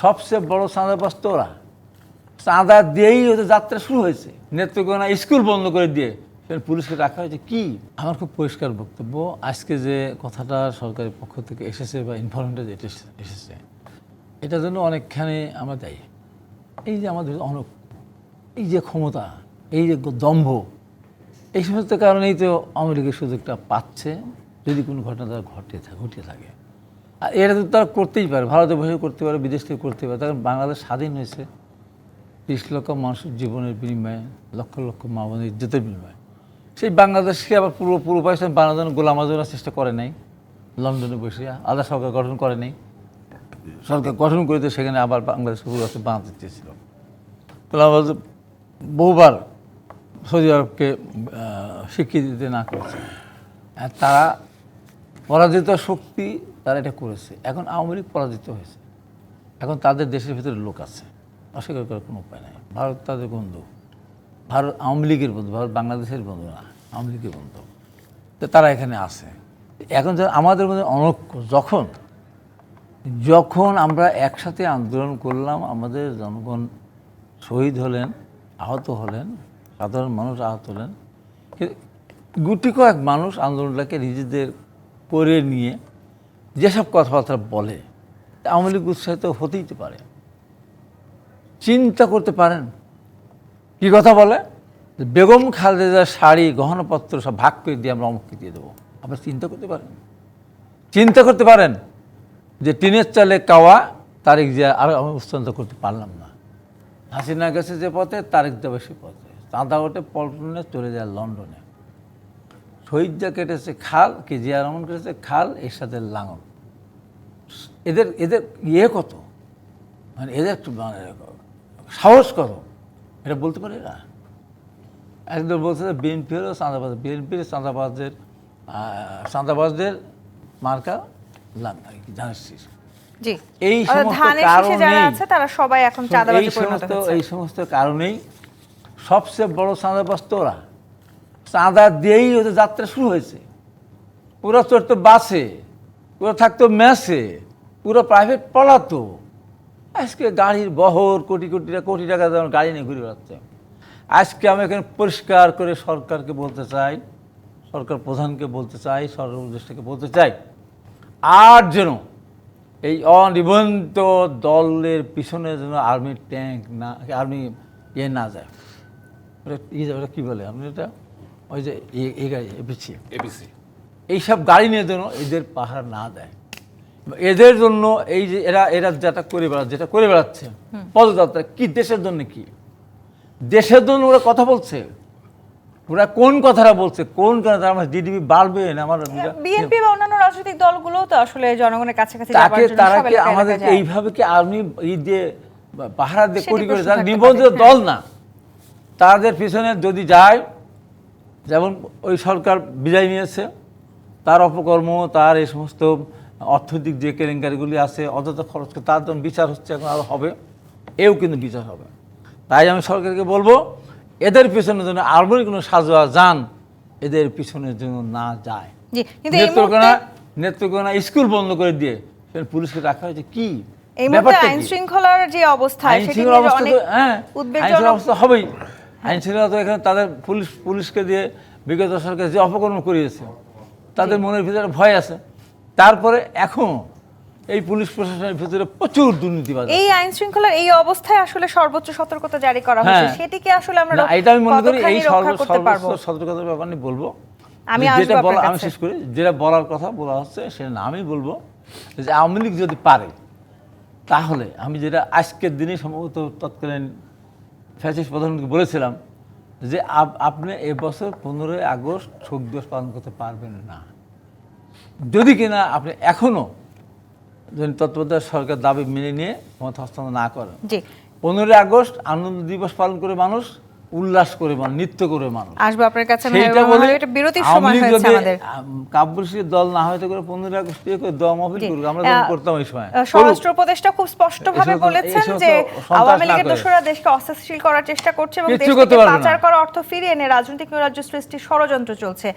সবচেয়ে বড় চাঁদাবাজ তো ওরা চাঁদা দিয়েই ওদের যাত্রা শুরু হয়েছে। নেত্রকোনা স্কুল বন্ধ করে দিয়ে পুলিশকে রাখা হয়েছে। কি? আমার খুব পরিষ্কার বক্তব্য। আজকে যে কথাটা সরকারের পক্ষ থেকে এসেছে বা ইনফরমেন্টে যেটা এসেছে এটার জন্য অনেকখানি আমরা দায়ী এই যে আমাদের অনেক, এই যে ক্ষমতা, এই যে দম্ভ, এই সমস্ত কারণেই তো আমেরিকা সুযোগটা পাচ্ছে। যদি কোনো ঘটনা তারা ঘটে থাকে, ঘটিয়ে থাকে। আর এটা তো তারা করতেই পারে, ভারতে বসে করতে পারে, বিদেশ থেকে করতে পারে তখন বাংলাদেশ স্বাধীন হয়েছে। তিরিশ লক্ষ মানুষের জীবনের বিনিময়ে, লক্ষ লক্ষ মা বোনের ইজ্জতের বিনিময়ে। সেই বাংলাদেশকে আবার পূর্ব পূর্ব পাকিস্তান বাংলাদেশ গোলাম আজমের চেষ্টা করে নাই, লন্ডনে বসে আলাদা সরকার গঠন করে নাই। সরকার গঠন করে সেখানে আবার বাংলাদেশ পুরো রাষ্ট্র বানাতে চেয়েছিল। গোলাম বহুবার সৌদি আরবকে স্বীকৃতি দিতে না করেছে। তারা পরাজিত শক্তি তারা এটা করেছে। এখন আওয়ামী লীগ পরাজিত হয়েছে। এখন তাদের দেশের ভিতরে লোক আছে। অস্বীকার করার কোনো উপায় নাই। ভারত তাদের বন্ধু। ভারত আওয়ামী লীগের বন্ধু, ভারত বাংলাদেশের বন্ধু না, আওয়ামী লীগের বন্ধু। তো তারা এখানে আছে। এখন যা- আমাদের মধ্যে অনৈক্য, যখন যখন আমরা একসাথে আন্দোলন করলাম, আমাদের জনগণ শহীদ হলেন, আহত হলেন, সাধারণ মানুষ আহত হলেন গুটি কয়েক মানুষ আন্দোলনটাকে নিজেদের করে নিয়ে যেসব কথাবার্তা বলে আওয়ামী লীগ উৎসাহিত হতেই তো পারে। চিন্তা করতে পারেন। কি কথা বলে? বেগম খালেদার শাড়ি, গহনাপত্র সব ভাগ করে দিয়ে আমরা অমুককে দিয়ে দেবো। আপনারা চিন্তা করতে পারেন। চিন্তা করতে পারেন যে টিনের চালে কাওয়া, তারিখ যে আর আমি উস্তান্ত করতে পারলাম না। হাসিনা গেছে যে পথে, তারিখ দেবে সে পথে। চাঁদা ওঠে পল্টনে, চলে যায় লন্ডনে। শহীদা কেটেছে খাল কে জিয়া রহমান কেটেছে খাল এর সাথে লাঙল। এদের এদের ইয়ে কত? মানে এদের একটু মানে সাহস কত এটা বলতে পারে এরা একদম বলছে যে বিএনপি হলো চাঁদাবাজ বিএনপির চাঁদাবাজদের চাঁদাবাজদের মার্কা কি জানিস এই সমস্ত কারণেই- সবচেয়ে বড় চাঁদাবাজ তো ওরা চাঁদা দিয়েই ওদের যাত্রা শুরু হয়েছে। পুরো চড়তো বাসে, পুরো থাকতো মেসে, পুরো প্রাইভেট পড়াতো আজকে গাড়ির বহর, কোটি কোটি কোটি টাকা যেমন গাড়ি নিয়ে ঘুরে বেড়াচ্ছে। আজকে আমি এখানে পরিষ্কার করে সরকারকে বলতে চাই, সরকার প্রধানকে বলতে চাই, সরকার উপদেষ্টাকে বলতে চাই, আর যেন এই অনিবন্ত দলের পিছনে যেন আর্মি ট্যাঙ্ক না, আর্মি ইয়ে না যায়। ওটা কী বলে আপনি এটা? ওই যে এই গাড়ি এপিছি এবিসি এইসব গাড়ি নিয়ে যেন এদের পাহাড় না দেয়। এদের জন্য এই যে এরা এরা যেটা করে বেড়াচ্ছে যেটা করে বেড়াচ্ছে পদযাত্রা কি দেশের জন্য কি? দেশের জন্য ওরা কথা বলছে। ওরা কোন কথাটা বলছে? কোন কথা? আমার জিডিপি বাড়বে না? আমার বিএনপি বা অন্যান্য রাজনৈতিক দলগুলো তো আসলে জনগণের কাছাকাছি যাবার তাকে তারা কি আমাদের এইভাবে কি আর্মি ই দিয়ে পাহারা দিয়ে করি যারা নিবন্ধিত দল না। তাদের পিছনে যদি যায় যেমন ওই সরকার বিদায় নিয়েছে তার অপকর্ম তার এই সমস্ত অর্থনৈতিক যে কেলেঙ্কারিগুলি আছে অযথা খরচ তার জন্য বিচার হচ্ছে এখন আরও হবে। এও কিন্তু বিচার হবে। তাই আমি সরকারকে বলব এদের পিছনে যেন আর্মির কোনো সাজোয়া যান এদের পিছনের জন্য না যায়। নেত্রকোনা নেত্রকোনা স্কুল বন্ধ করে দিয়ে পুলিশকে রাখা হয়েছে কি? এই মুহূর্তে আইন শৃঙ্খলার যে অবস্থা সেটি অবস্থা হ্যাঁ অবস্থা হবেই। আইন শৃঙ্খলা তো এখানে তাদের পুলিশ পুলিশকে দিয়ে বিগত সরকার যে অপকর্ম করিয়েছে তাদের মনের ভিতরে ভয় আছে। তারপরে এখন এই পুলিশ প্রশাসনের ভিতরে প্রচুর দুর্নীতিবাদ এই আইন শৃঙ্খলার এই অবস্থায় আসলে সর্বোচ্চ সতর্কতা জারি করা হয়েছে। হ্যাঁ। সেটিকে আসলে আমরা এটা আমি মনে করি এই সর্বোচ্চ সতর্কতার ব্যাপার নিয়ে বলব। আমি যেটা বলা আমি শেষ করি যেটা বলার কথা বলা হচ্ছে সেটা না আমি বলব যে আওয়ামী লীগ যদি পারে তাহলে আমি যেটা আজকের দিনে সম্ভবত তৎকালীন ফ্যাসিস্ট প্রধানমন্ত্রী বলেছিলাম যে আপ- আপনি এবছর পনেরোই আগস্ট শোক দিবস পালন করতে পারবেন না। যদি কিনা আপনি এখনও যদি তত্ত্বাবধায়ক সরকার দাবি মেনে নিয়ে ক্ষমতা হস্তান্তর না করেন। পনেরোই আগস্ট আনন্দ দিবস পালন করে মানুষ উল্লাস করে মানুষ নৃত্য করে মানুষ। আসব আপনার কাছে সেইটা বলে এটা বিরতির সময় হয়েছে আমাদের। কাব্যশ্রীর দল না হয়তো করে পনেরোই আগস্ট দিয়ে করে দম অফিস। করুক আমরা যখন করতাম ওই সময়। স্বরাষ্ট্র উপদেষ্টা খুব স্পষ্ট ভাবে বলেছেন যে আওয়ামী লীগের দোষরা দেশকে অস্থিতিশীল করার চেষ্টা করছে এবং কিচ্ছু দেশ করতে থেকে পারবে না। পাচার করা অর্থ ফিরিয়ে এনে রাজনৈতিক নৈরাজ্য সৃষ্টির ষড়যন্ত্র চলছে।